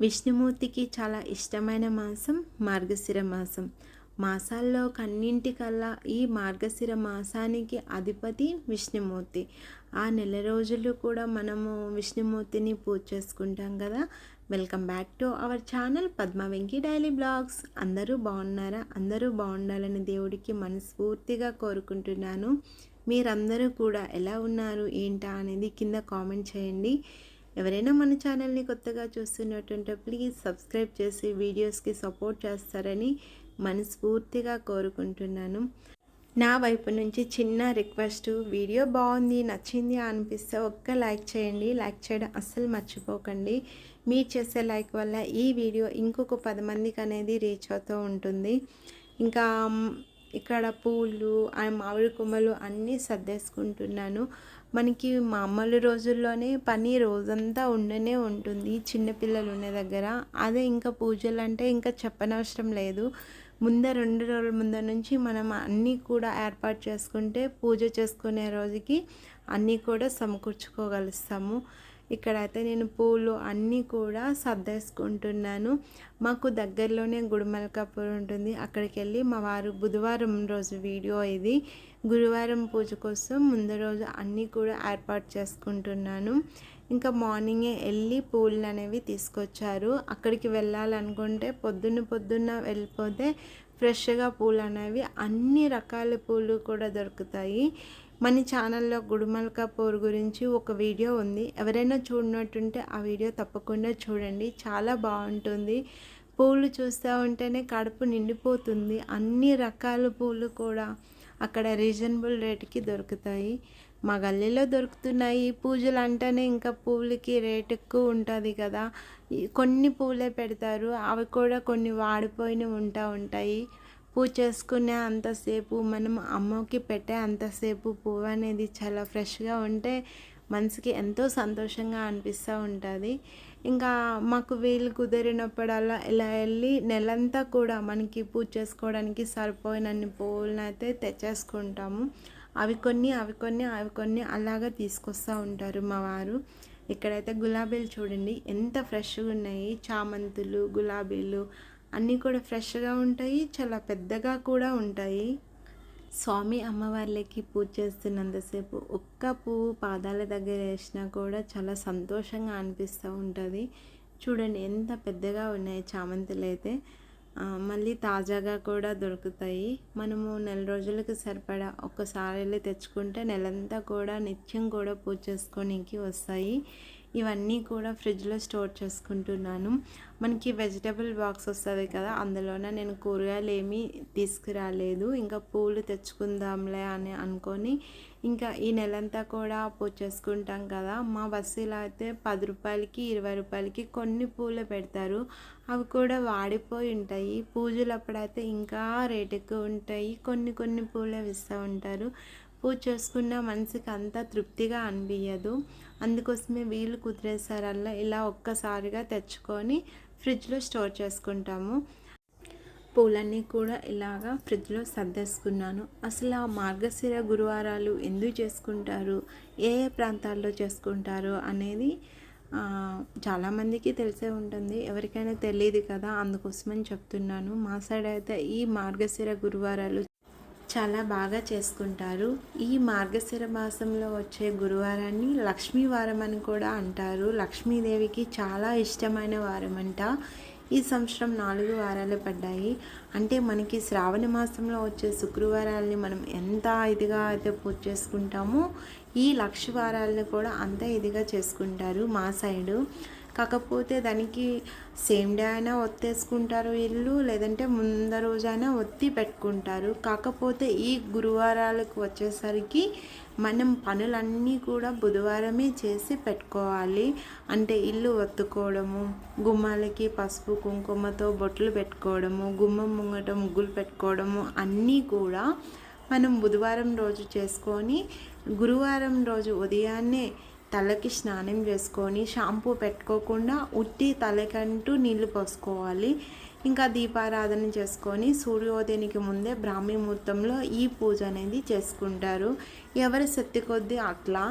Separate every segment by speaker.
Speaker 1: విష్ణుమూర్తికి చాలా ఇష్టమైన మాసం మార్గశిర మాసం. మాసాల్లో కన్నింటికల్లా ఈ మార్గశిర మాసానికి అధిపతి విష్ణుమూర్తి. ఆ నెల రోజులు కూడా మనము విష్ణుమూర్తిని పూజ చేసుకుంటాం కదా. Welcome back to our channel Padma Venky daily blogs. అందరూ బాగున్నారా? అందరూ బాగుండాలని దేవుడికి మనస్ఫూర్తిగా కోరుకుంటున్నాను. మీరందరూ కూడా ఎలా ఉన్నారు? ఏంటా అనేది కింద కామెంట్ చేయండి. ఎవరైనా మన ఛానల్ని కొత్తగా చూస్తున్నట్టుంటే ప్లీజ్ సబ్స్క్రైబ్ చేసి వీడియోస్కి సపోర్ట్ చేస్తారని మనస్ఫూర్తిగా కోరుకుంటున్నాను. నా వైపు నుంచి చిన్న రిక్వెస్ట్ వీడియో బాగుంది నచ్చింది అనిపిస్తే ఒక్క లైక్ చేయండి. లైక్ చేయడం అస్సలు మర్చిపోకండి. మీరు చేసే లైక్ వల్ల ఈ వీడియో ఇంకొక పది మందికి అనేది రీచ్ అవుతూ ఉంటుంది. ఇంకా ఇక్కడ పూలు ఆ మామిడి కొమ్మలు అన్నీ సర్దేసుకుంటున్నాను. మనకి మామూలు రోజుల్లోనే పని రోజంతా ఉండనే ఉంటుంది. చిన్నపిల్లలు ఉన్న దగ్గర అదే ఇంకా పూజలు అంటే ఇంకా చెప్పనవసరం లేదు. ముందే రెండు రోజుల ముందర నుంచి మనం అన్నీ కూడా ఏర్పాటు చేసుకుంటే పూజ చేసుకునే రోజుకి అన్నీ కూడా సమకూర్చుకోగలుస్తాము. ఇక్కడైతే నేను పూలు అన్నీ కూడా సర్దేసుకుంటున్నాను. మాకు దగ్గరలోనే గుడిమల్కాపూర్ ఉంటుంది. అక్కడికి వెళ్ళి మా వారు బుధవారం రోజు వీడియో ఇది. గురువారం పూజ కోసం ముందు రోజు అన్నీ కూడా ఏర్పాటు చేసుకుంటున్నాను. ఇంకా మార్నింగే వెళ్ళి పూలు అనేవి తీసుకొచ్చారు. అక్కడికి వెళ్ళాలనుకుంటే పొద్దున్న పొద్దున్న వెళ్ళిపోతే ఫ్రెష్గా పూలు అనేవి అన్ని రకాల పూలు కూడా దొరుకుతాయి. మన ఛానల్లో గుడిమల్కాపూర్ గురించి ఒక వీడియో ఉంది. ఎవరైనా చూడనట్టుంటే ఆ వీడియో తప్పకుండా చూడండి. చాలా బాగుంటుంది. పూలు చూస్తూ ఉంటేనే కడుపు నిండిపోతుంది. అన్ని రకాల పూలు కూడా అక్కడ రీజనబుల్ రేటుకి దొరుకుతాయి. మా గల్లీలో దొరుకుతున్నాయి. పూజలు అంటేనే ఇంకా పూలకి రేట్ ఎక్కువ ఉంటుంది కదా. కొన్ని పూలే పెడతారు. అవి కూడా కొన్ని వాడిపోయినవి ఉంటా ఉంటాయి. పూజ చేసుకునే అంతసేపు మనం అమ్మకి పెట్టే అంతసేపు పువ్వు అనేది చాలా ఫ్రెష్గా ఉంటే మనసుకి ఎంతో సంతోషంగా అనిపిస్తూ ఉంటుంది. ఇంకా మాకు వీలు కుదిరినప్పుడల్లా ఇలా వెళ్ళి నెలంతా కూడా మనకి పూజ చేసుకోవడానికి సరిపోయినన్ని పువ్వులను అయితే తెచ్చేసుకుంటాము. అవి కొన్ని అవి కొన్ని అవి కొన్ని అలాగా తీసుకొస్తూ ఉంటారు మా వారు. ఇక్కడైతే గులాబీలు చూడండి ఎంత ఫ్రెష్గా ఉన్నాయి. చామంతులు గులాబీలు అన్నీ కూడా ఫ్రెష్గా ఉంటాయి చాలా పెద్దగా కూడా ఉంటాయి. స్వామి అమ్మవార్లకి పూజ చేస్తున్నంతసేపు ఒక్క పువ్వు పాదాల దగ్గర వేసినా కూడా చాలా సంతోషంగా అనిపిస్తూ ఉంటుంది. చూడండి ఎంత పెద్దగా ఉన్నాయి చామంతులు అయితే. మళ్ళీ తాజాగా కూడా దొరుకుతాయి. మనము నెల రోజులకు సరిపడా ఒక్కసారి వెళ్ళి తెచ్చుకుంటే నెలంతా కూడా నిత్యం కూడా పూజ చేసుకోనికి వస్తాయి. ఇవన్నీ కూడా ఫ్రిడ్జ్లో స్టోర్ చేసుకుంటున్నాను. మనకి వెజిటబుల్ బాక్స్ వస్తుంది కదా అందులోనే నేను కూరగాయలు ఏమీ తీసుకురాలేదు. ఇంకా పూలు తెచ్చుకుందాంలే అని అనుకొని ఇంకా ఈ నెలంతా కూడా పూజ చేసుకుంటాం కదా. మా బస్సులో అయితే పది రూపాయలకి ఇరవై రూపాయలకి కొన్ని పూలు పెడతారు. అవి కూడా వాడిపోయి ఉంటాయి. పూజలు అప్పుడైతే ఇంకా రేటు ఎక్కువ ఉంటాయి. కొన్ని కొన్ని పూలే ఇస్తూ ఉంటారు. పూజ చేసుకున్న మనసుకి అంత తృప్తిగా అనిపించదు అందుకోసమే వీలు కుదిరేసారల్లా ఇలా ఒక్కసారిగా తెచ్చుకొని ఫ్రిడ్జ్లో స్టోర్ చేసుకుంటాము. పూలన్నీ కూడా ఇలాగా ఫ్రిడ్జ్లో సర్దేసుకున్నాను. అసలు ఆ మార్గశిర గురువారాలు ఎందుకు చేసుకుంటారు? ఏ ఏ ప్రాంతాల్లో చేసుకుంటారు అనేది చాలామందికి తెలిసే ఉంటుంది. ఎవరికైనా తెలియదు కదా అందుకోసమని చెప్తున్నాను. మా సైడ్ అయితే ఈ మార్గశిర గురువారాలు చాలా బాగా చేసుకుంటారు. ఈ మార్గశిర మాసంలో వచ్చే గురువారాన్ని లక్ష్మీవారం అని కూడా అంటారు. లక్ష్మీదేవికి చాలా ఇష్టమైన వారం అంట ఈ సంవత్సరం నాలుగు వారాలు పడ్డాయి. అంటే మనకి శ్రావణ మాసంలో వచ్చే శుక్రవారాలని మనం ఎంత ఇదిగా అయితే పూజ చేసుకుంటామో ఈ లక్ష వారాలను కూడా అంత ఇదిగా చేసుకుంటారు మా సైడు. కాకపోతే దానికి సేమ్ డే అయినా ఒత్తేసుకుంటారు ఇల్లు లేదంటే ముందర రోజైనా ఒత్తి పెట్టుకుంటారు. కాకపోతే ఈ గురువారాలకు వచ్చేసరికి మనం పనులన్నీ కూడా బుధవారమే చేసి పెట్టుకోవాలి. అంటే ఇల్లు ఒత్తుకోవడము గుమ్మాలకి పసుపు కుంకుమతో బొట్లు పెట్టుకోవడము గుమ్మం ముంగట ముగ్గులు పెట్టుకోవడము అన్నీ కూడా మనం బుధవారం రోజు చేసుకొని గురువారం రోజు ఉదయాన్నే తలకి స్నానం చేసుకొని షాంపూ పెట్టుకోకుండా ఉట్టి తలకంటూ నీళ్ళు పోసుకోవాలి. ఇంకా దీపారాధన చేసుకొని సూర్యోదయానికి ముందే బ్రాహ్మీ ముహూర్తంలో ఈ పూజ అనేది చేసుకుంటారు. ఎవరి శక్తి కొద్దీ అట్లా.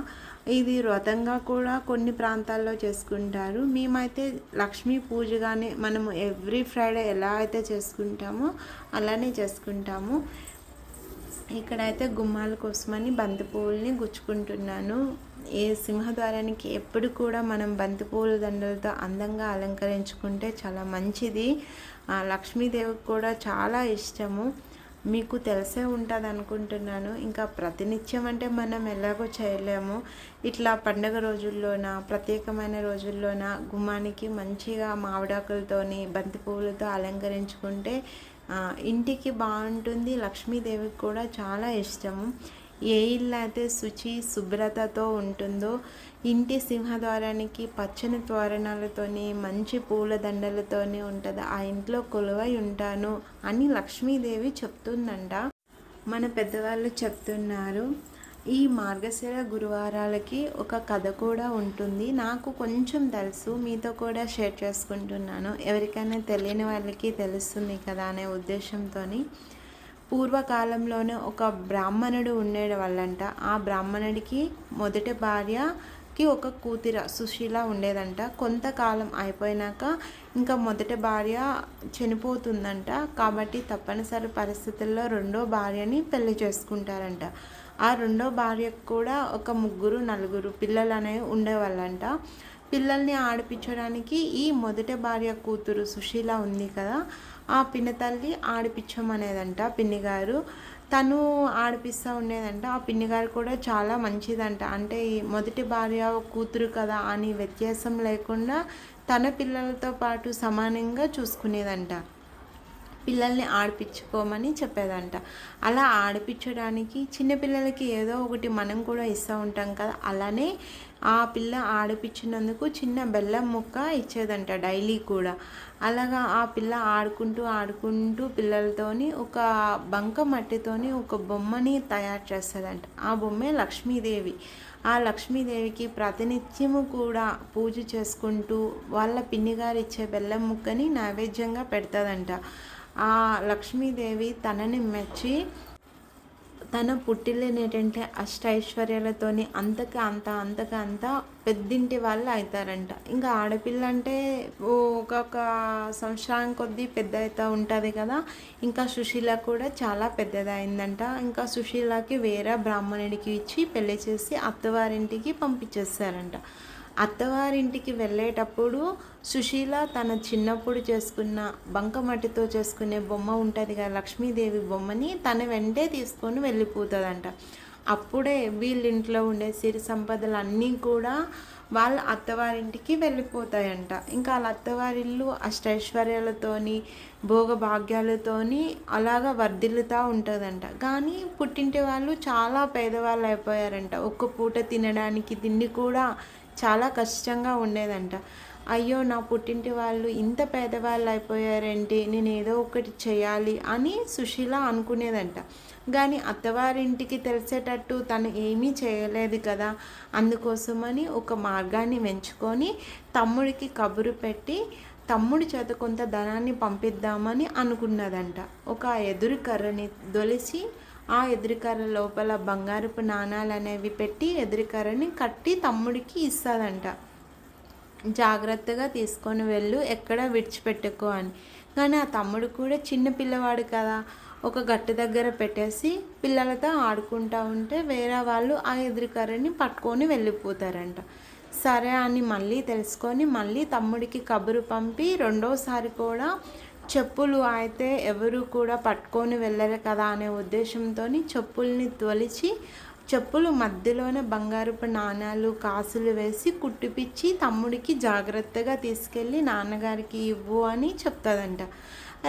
Speaker 1: ఇది వ్రతంగా కూడా కొన్ని ప్రాంతాల్లో చేసుకుంటారు. మేమైతే లక్ష్మీ పూజగానే మనము ఎవ్రీ ఫ్రైడే ఎలా అయితే చేసుకుంటామో అలానే చేసుకుంటాము. ఇక్కడైతే గుమ్మాల కోసమని బంతి పువ్వుల్ని గుచ్చుకుంటున్నాను. ఈ సింహద్వారానికి ఎప్పుడు కూడా మనం బంతిపూల దండలతో అందంగా అలంకరించుకుంటే చాలా మంచిది. లక్ష్మీదేవికి కూడా చాలా ఇష్టము. మీకు తెలిసే ఉంటుంది అనుకుంటున్నాను ఇంకా ప్రతినిత్యం అంటే మనం ఎలాగో చేయలేము. ఇట్లా పండగ రోజుల్లోన ప్రత్యేకమైన రోజుల్లోన గుమ్మానికి మంచిగా మామిడాకులతోని బంతి పువ్వులతో అలంకరించుకుంటే ఇంటికి బాగుంటుంది. లక్ష్మీదేవికి కూడా చాలా ఇష్టము. ఏ ఇల్లు అయితే శుచి శుభ్రతతో ఉంటుందో ఇంటి సింహద్వారానికి పచ్చని తోరణాలతోని మంచి పూలదండలతోని ఉంటుంది. ఆ ఇంట్లో కొలువై ఉంటాను అని లక్ష్మీదేవి చెప్తుందంట. మన పెద్దవాళ్ళు చెప్తున్నారు. ఈ మార్గశిర గురువారాలకి ఒక కథ కూడా ఉంటుంది. నాకు కొంచెం తెలుసు. మీతో కూడా షేర్ చేసుకుంటున్నాను. ఎవరికైనా తెలియని వాళ్ళకి తెలుస్తుంది కదా అనే ఉద్దేశంతో పూర్వకాలంలోనే ఒక బ్రాహ్మణుడు ఉండేడు వాళ్ళంట ఆ బ్రాహ్మణుడికి మొదటి భార్యకి ఒక కూతుర సుశీల ఉండేదంట. కొంతకాలం అయిపోయినాక ఇంకా మొదటి భార్య చనిపోతుందంట. కాబట్టి తప్పనిసరి పరిస్థితుల్లో రెండో భార్యని పెళ్ళి చేసుకుంటారంట. ఆ రెండో భార్యకు కూడా ఒక ముగ్గురు నలుగురు పిల్లలు అనేవి ఉండేవాళ్ళంట. పిల్లల్ని ఆడిపించడానికి ఈ మొదటి భార్య కూతురు సుశీల ఉంది కదా. ఆ పిన్న తల్లి ఆడిపించమనేదంట పిన్నిగారు తను ఆడిపిస్తూ ఉండేదంట. ఆ పిన్నిగారు కూడా చాలా మంచిదంట. అంటే మొదటి భార్య కూతురు కదా అని వ్యత్యాసం లేకుండా తన పిల్లలతో పాటు సమానంగా చూసుకునేదంట. పిల్లల్ని ఆడిపించుకోమని చెప్పేదంట. అలా ఆడిపించడానికి చిన్నపిల్లలకి ఏదో ఒకటి మనం కూడా ఇస్తూ ఉంటాం కదా అలానే ఆ పిల్ల ఆడిపించినందుకు చిన్న బెల్లం ముక్క ఇచ్చేదంట డైలీ కూడా. అలాగా ఆ పిల్ల ఆడుకుంటూ ఆడుకుంటూ పిల్లలతోని ఒక బంక మట్టితోని ఒక బొమ్మని తయారు చేస్తుందంట. ఆ బొమ్మే లక్ష్మీదేవి. ఆ లక్ష్మీదేవికి ప్రతినిత్యము కూడా పూజ చేసుకుంటూ వాళ్ళ పిన్నిగారు ఇచ్చే బెల్లం ముక్కని నైవేద్యంగా పెడతాదంట. ఆ లక్ష్మీదేవి తనని మెచ్చి తన పుట్టిల్లనేటంటే అష్టైశ్వర్యాలతోని అంతకు అంత అంతకు అంత పెద్దింటి వాళ్ళు అవుతారంట ఇంకా ఆడపిల్ల అంటే ఒక్కొక్క సంవత్సరం కొద్దీ పెద్ద అవుతూ ఉంటుంది కదా. ఇంకా సుశీల కూడా చాలా పెద్దదైందంట ఇంకా సుశీలకి వేరే బ్రాహ్మణుడికి ఇచ్చి పెళ్ళి చేసి అత్తవారింటికి పంపించేస్తారంట. అత్తవారింటికి వెళ్ళేటప్పుడు సుశీల తన చిన్నప్పుడు చేసుకున్న బంకమట్టితో చేసుకునే బొమ్మ ఉంటుంది కదా లక్ష్మీదేవి బొమ్మని తన వెంటే తీసుకొని వెళ్ళిపోతుందంట. అప్పుడే వీళ్ళింట్లో ఉండే సిరి సంపదలు అన్నీ కూడా వాళ్ళ అత్తవారింటికి వెళ్ళిపోతాయంట. ఇంకా వాళ్ళ అత్తవారిల్లు అష్టైశ్వర్యాలతోని భోగభాగ్యాలతోని అలాగా వర్ధిల్లుతూ ఉంటుందంట. కానీ పుట్టింటి వాళ్ళు చాలా పేదవాళ్ళు అయిపోయారంట. ఒక్క పూట తినడానికి తిండి కూడా చాలా కష్టంగా ఉండేదంట. అయ్యో నా పుట్టింటి వాళ్ళు ఇంత పేదవాళ్ళు అయిపోయారేంటి? నేను ఏదో ఒకటి చేయాలి అని సుశీల అనుకునేదంట. కానీ అత్తవారింటికి తెలిసేటట్టు తను ఏమీ చేయలేదు కదా అందుకోసమని ఒక మార్గాన్ని వెంచుకొని తమ్ముడికి కబురు పెట్టి తమ్ముడి చేత కొంత ధనాన్ని పంపిద్దామని అనుకున్నదంట. ఒక ఎదురు కర్రని దొలిసి ఆ ఎదురుకర్ర లోపల బంగారపు నాణాలు అనేవి పెట్టి ఎదురుకర్రని కట్టి తమ్ముడికి ఇస్తుందంట. జాగ్రత్తగా తీసుకొని వెళ్ళు ఎక్కడ విడిచిపెట్టుకో అని. కానీ ఆ తమ్ముడు కూడా చిన్న పిల్లవాడు కదా ఒక గట్టు దగ్గర పెట్టేసి పిల్లలతో ఆడుకుంటూ ఉంటే వేరే వాళ్ళు ఆ ఎదురుకర్రని పట్టుకొని వెళ్ళిపోతారంట. సరే అని మళ్ళీ తెలుసుకొని మళ్ళీ తమ్ముడికి కబురు పంపి రెండోసారి కూడా చెప్పులు అయితే ఎవరు కూడా పట్టుకొని వెళ్ళరు కదా అనే ఉద్దేశంతో చెప్పుల్ని తొలిచి చెప్పులు మధ్యలోనే బంగారపు నాణాలు కాసులు వేసి కుట్టిపిచ్చి తమ్ముడికి జాగ్రత్తగా తీసుకెళ్ళి నాన్నగారికి ఇవ్వు అని చెప్తుందంట.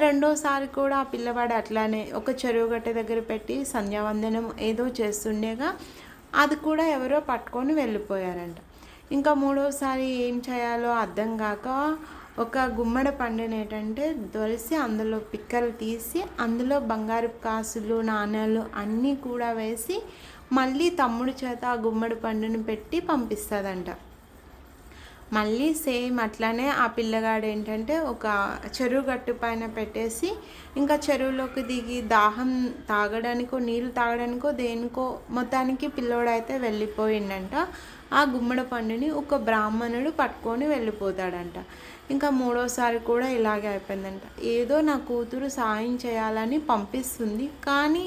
Speaker 1: రెండోసారి కూడా ఆ పిల్లవాడు అట్లానే ఒక చెరువు గట్ట దగ్గర పెట్టి సంధ్యావందనం ఏదో చేస్తుండేగా అది కూడా ఎవరో పట్టుకొని వెళ్ళిపోయారంట. ఇంకా మూడోసారి ఏం చేయాలో అర్థం కాక ఒక గుమ్మడి పండుని ఏంటంటే దొలిసి అందులో పిక్కలు తీసి అందులో బంగారు కాసులు నాణ్యాలు అన్నీ కూడా వేసి మళ్ళీ తమ్ముడి చేత ఆ గుమ్మడి పండుని పెట్టి పంపిస్తుందంట. మళ్ళీ సేమ్ అట్లానే ఆ పిల్లగాడు ఏంటంటే ఒక చెరువు గట్టు పైన పెట్టేసి ఇంకా చెరువులోకి దిగి దాహం తాగడానికో నీళ్ళు తాగడానికో దేనికో మొత్తానికి పిల్లోడైతే వెళ్ళిపోయిండంట. ఆ గుమ్మడి పండుని ఒక బ్రాహ్మణుడు పట్టుకొని వెళ్ళిపోతాడంట. ఇంకా మూడోసారి కూడా ఇలాగే అయిపోయిందంట. ఏదో నా కూతురు సాయం చేయాలని పంపిస్తుంది కానీ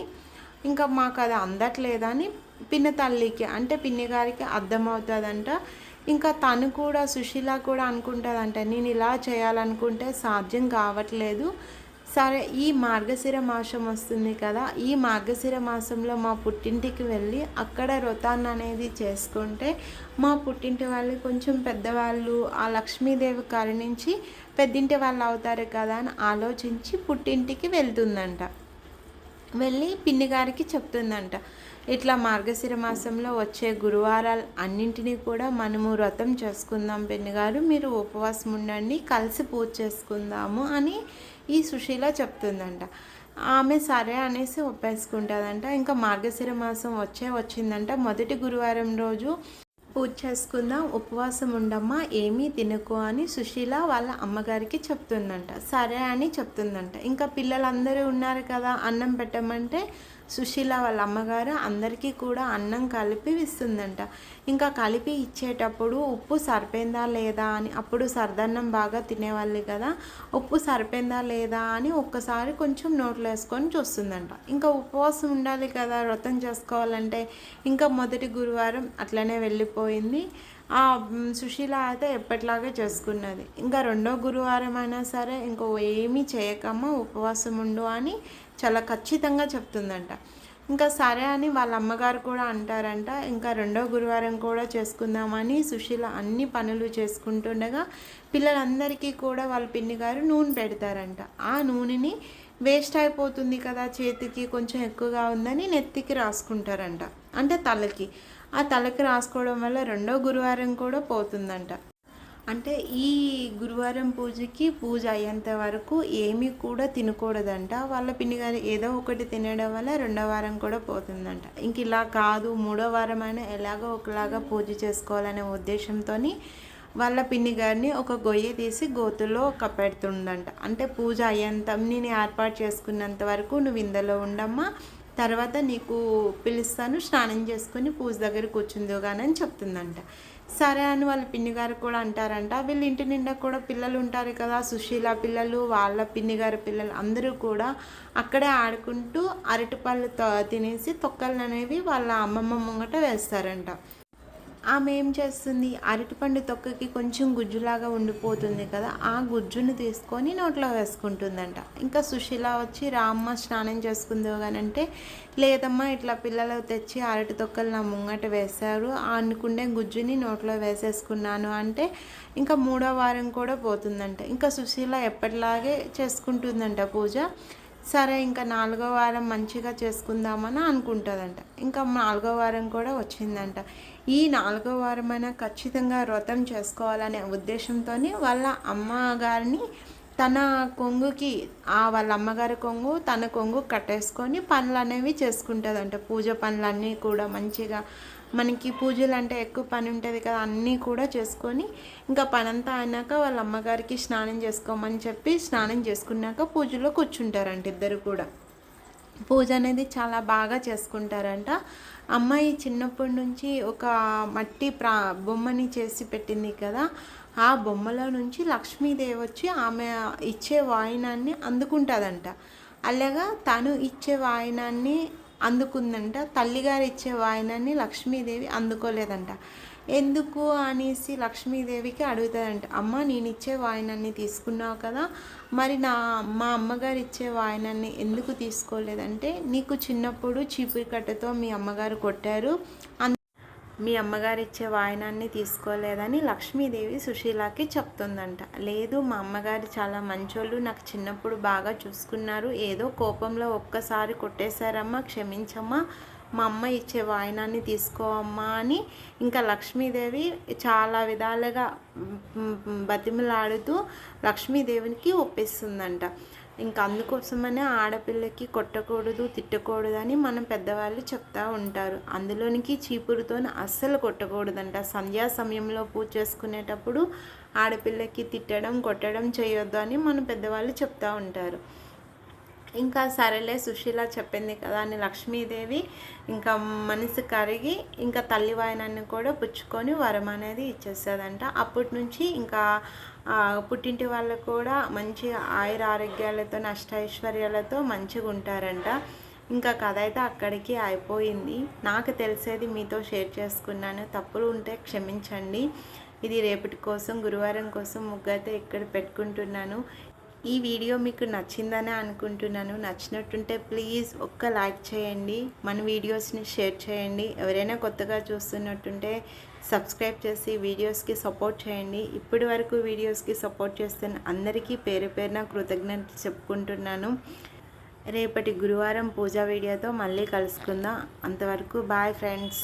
Speaker 1: ఇంకా మాకు అది అందట్లేదని పిన్న తల్లికి అంటే పిన్ని గారికి అర్థమవుతుందంట. ఇంకా తను కూడా సుశీల కూడా అనుకుంటుందంట నేను ఇలా చేయాలనుకుంటే సాధ్యం కావట్లేదు. సరే ఈ మార్గశిర మాసం వస్తుంది కదా ఈ మార్గశిర మాసంలో మా పుట్టింటికి వెళ్ళి అక్కడ వ్రతాన్ని అనేది చేసుకుంటే మా పుట్టింటి వాళ్ళు కొంచెం పెద్దవాళ్ళు ఆ లక్ష్మీదేవి కరుణించి పెద్దింటి వాళ్ళు అవుతారు కదా అని ఆలోచించి పుట్టింటికి వెళ్తుందంట. వెళ్ళి పిన్ని గారికి చెప్తుందంట. ఇట్లా మార్గశిర మాసంలో వచ్చే గురువారాలు అన్నింటినీ కూడా మనము వ్రతం చేసుకుందాం పిన్నుగారు మీరు ఉపవాసం ఉండండి కలిసి పూజ చేసుకుందాము అని ఈ సుశీల చెప్తుందంట. ఆమె సరే అనేసి ఒప్పేసుకుంటుందంట. ఇంకా మార్గశిర మాసం వచ్చే వచ్చిందంట. మొదటి గురువారం రోజు పూజ చేసుకుందాం ఉపవాసం ఉండమ్మా ఏమీ తినకు అని సుశీల వాళ్ళ అమ్మగారికి చెప్తుందంట. సరే అని చెప్తుందంట. ఇంకా పిల్లలందరూ ఉన్నారు కదా అన్నం పెట్టమంటే సుశీల వాళ్ళ అమ్మగారు అందరికీ కూడా అన్నం కలిపి ఇస్తుందంట. ఇంకా కలిపి ఇచ్చేటప్పుడు ఉప్పు సరిపోయిందా లేదా అని అప్పుడు సర్దన్నం బాగా తినేవాళ్ళు కదా ఉప్పు సరిపోయిందా లేదా అని ఒక్కసారి కొంచెం నోట్లో వేసుకొని చూస్తుందంట. ఇంకా ఉపవాసం ఉండాలి కదా వ్రతం చేసుకోవాలంటే. ఇంకా మొదటి గురువారం అట్లనే వెళ్ళిపోయింది. ఆ సుశీల అయితే ఎప్పటిలాగే చేసుకున్నది. ఇంకా రెండో గురువారం అయినా సరే ఇంకో ఏమీ చేయకమ్మా ఉపవాసం ఉండు అని చాలా ఖచ్చితంగా చెప్తుందంట. ఇంకా సరే అని వాళ్ళ అమ్మగారు కూడా అంటారంట ఇంకా రెండో గురువారం కూడా చేసుకుందామని సుశీల అన్ని పనులు చేసుకుంటుండగా పిల్లలందరికీ కూడా వాళ్ళ పిన్ని గారు నూనె పెడతారంట. ఆ నూనెని వేస్ట్ అయిపోతుంది కదా చేతికి కొంచెం ఎక్కువగా ఉందని నెత్తికి రాసుకుంటారంట. అంటే తలకి. ఆ తలకి రాసుకోవడం వల్ల రెండో గురువారం కూడా పోతుందంట. అంటే ఈ గురువారం పూజకి పూజ అయ్యేంత వరకు ఏమీ కూడా తినకూడదంట. వాళ్ళ పిన్ని గారు ఏదో ఒకటి తినడం వల్ల రెండో వారం కూడా పోతుందంట. ఇంక ఇలా కాదు మూడో వారం అయినా ఎలాగో ఒకలాగా పూజ చేసుకోవాలనే ఉద్దేశంతో వాళ్ళ పిన్ని గారిని ఒక గొయ్యి తీసి గోతులో కప్పెడుతుందంట. అంటే పూజ అయ్యేంత నేను ఏర్పాటు చేసుకున్నంత వరకు నువ్వు ఇందులో ఉండమ్మా తర్వాత నీకు పిలుస్తాను స్నానం చేసుకుని పూజ దగ్గర కూర్చుందో చెప్తుందంట. సరే అని వాళ్ళ పిన్ని గారు కూడా అంటారంట. వీళ్ళ ఇంటి నిండా కూడా పిల్లలు ఉంటారు కదా. సుశీల పిల్లలు వాళ్ళ పిన్ని గారి పిల్లలు అందరూ కూడా అక్కడే ఆడుకుంటూ అరటిపళ్ళు తినేసి తొక్కలు అనేవి వాళ్ళ అమ్మమ్మ ముంగట వేస్తారంట. ఆమె ఏం చేస్తుంది? అరటిపండు తొక్కకి కొంచెం గుజ్జులాగా ఉండిపోతుంది కదా ఆ గుజ్జును తీసుకొని నోట్లో వేసుకుంటుందంట. ఇంకా సుశీల వచ్చి రామ్మ స్నానం చేసుకుందో అంటే లేదమ్మా ఇట్లా పిల్లలు తెచ్చి అరటి తొక్కలు నా ముంగట వేశారు. అనుకుండే గుజ్జుని నోట్లో వేసేసుకున్నాను అంటే ఇంకా మూడో వారం కూడా పోతుందంట. ఇంకా సుశీల ఎప్పటిలాగే చేసుకుంటుందంట పూజ. సరే ఇంకా నాలుగో వారం మంచిగా చేసుకుందామని అనుకుంటుందంట. ఇంకా నాలుగో వారం కూడా వచ్చిందంట. ఈ నాలుగో వారమైనా ఖచ్చితంగా వ్రతం చేసుకోవాలనే ఉద్దేశంతో వాళ్ళ అమ్మగారిని తన కొంగుకి ఆ వాళ్ళ అమ్మగారి కొంగు తన కొంగు కట్టేసుకొని పనులు అనేవి చేసుకుంటుందంట. పూజ పనులన్నీ కూడా మంచిగా మనకి పూజలు అంటే ఎక్కువ పని ఉంటుంది కదా అన్నీ కూడా చేసుకొని ఇంకా పనంతా అయినాక వాళ్ళ అమ్మగారికి స్నానం చేసుకోమని చెప్పి స్నానం చేసుకున్నాక పూజలో కూర్చుంటారంట ఇద్దరు కూడా. పూజ అనేది చాలా బాగా చేసుకుంటారంట. అమ్మాయి చిన్నప్పటి నుంచి ఒక మట్టి ప్రా బొమ్మని చేసి పెట్టింది కదా ఆ బొమ్మలో నుంచి లక్ష్మీదేవి వచ్చి ఆమె ఇచ్చే వాయినాన్ని అందుకుంటుందంట. అలాగా తను ఇచ్చే వాయినాన్ని అందుకుందంట తల్లిగారు ఇచ్చే వాయినాన్ని లక్ష్మీదేవి అందుకోలేదంట. ఎందుకు అనేసి లక్ష్మీదేవికి అడుగుతారంట. అమ్మ నేను ఇచ్చే వాయినాన్ని తీసుకున్నావు కదా మరి నా మా అమ్మగారు ఇచ్చే వాయినాన్ని ఎందుకు తీసుకోలేదంటే నీకు చిన్నప్పుడు చీపురు కట్టతో మీ అమ్మగారు కొట్టారు మీ అమ్మగారు ఇచ్చే వాయినాన్ని తీసుకోలేదని లక్ష్మీదేవి సుశీలకి చెప్తుందంట. లేదు మా అమ్మగారు చాలా మంచోళ్ళు నాకు చిన్నప్పుడు బాగా చూసుకున్నారు ఏదో కోపంలో ఒక్కసారి కొట్టేశారమ్మా క్షమించమ్మా మా అమ్మ ఇచ్చే వాయినాన్ని తీసుకోమ్మా అని ఇంకా లక్ష్మీదేవి చాలా విధాలుగా బతిమలాడుతూ లక్ష్మీదేవికి ఒప్పిస్తుందంట. ఇంకా అందుకోసమనే ఆడపిల్లకి కొట్టకూడదు తిట్టకూడదు అని మనం పెద్దవాళ్ళు చెప్తా ఉంటారు. అందులోనికి చీపురుతో అస్సలు కొట్టకూడదంట. సంధ్యా సమయంలో పూజ చేసుకునేటప్పుడు ఆడపిల్లకి తిట్టడం కొట్టడం చేయొద్దు అని మన పెద్దవాళ్ళు చెప్తా ఉంటారు. ఇంకా సరేలే సుశీల చెప్పింది కదా అని లక్ష్మీదేవి ఇంకా మనసు కరిగి ఇంకా తల్లి వాయనాన్ని కూడా పుచ్చుకొని వరం అనేది ఇచ్చేస్తుందంట. అప్పటి నుంచి ఇంకా పుట్టింటి వాళ్ళు కూడా మంచి ఆయుర ఆరోగ్యాలతో నష్టైశ్వర్యాలతో మంచిగా ఉంటారంట. ఇంకా కథ అయితే అక్కడికి అయిపోయింది. నాకు తెలిసేది మీతో షేర్ చేసుకున్నాను. తప్పులు ఉంటే క్షమించండి. ఇది రేపటి కోసం గురువారం కోసం ముగ్గు అయితే ఇక్కడ పెట్టుకుంటున్నాను. ఈ వీడియో మీకు నచ్చిందని అనుకుంటున్నాను. నచ్చినట్టుంటే ప్లీజ్ ఒక్క లైక్ చేయండి. మన వీడియోస్ని షేర్ చేయండి. ఎవరైనా కొత్తగా చూస్తున్నట్టుంటే సబ్స్క్రైబ్ చేసి వీడియోస్కి సపోర్ట్ చేయండి. ఇప్పటి వరకు వీడియోస్కి సపోర్ట్ చేస్తున్న అందరికీ పేరు పేరున కృతజ్ఞత చెప్పుకుంటున్నాను. రేపటి గురువారం పూజా వీడియోతో మళ్ళీ కలుసుకుందాం. అంతవరకు బాయ్ ఫ్రెండ్స్.